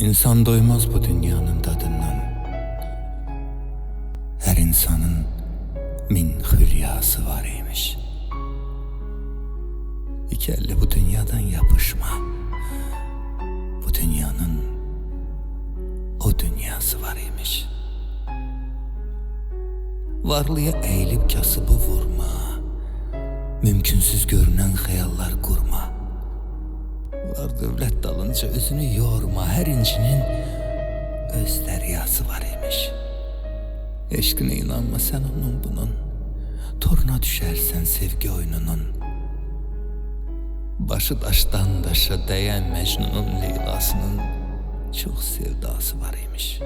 İnsan doymaz bu dünyanın tadından. Her insanın min hülyası var imiş. İki elle bu dünyadan yapışma. Bu dünyanın o dünyası var imiş. Varlığa eğilip kasıbı vurma. Mümkünsüz görünen hayallar kurma. Var dövlət dalınca özünü yorma. Her incinin öz deryası var imiş. Eşkine inanma sen onun bunun. Toruna düşersen sevgi oyununun. Başı daştan daşa değen Mecnun'un Leyla'sının çok sevdası var imiş.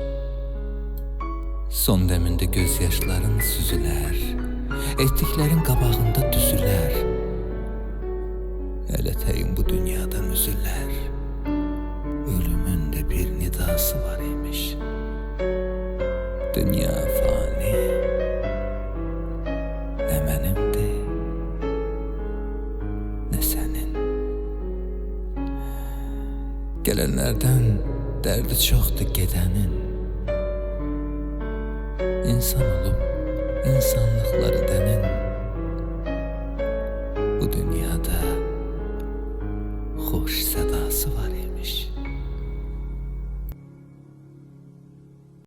Son deminde gözyaşların süzüler, ettiklerin qabağında düzülər. Elə təyin bu dünyadan üzülər. Ölümün de bir nidası var imiş. Dünya fani, ne benimdi, ne senin. Gelenlerden derdi çoktu gidenin. İnsan olup insanlıkları denen bu dünyada Kuş sedası var imiş.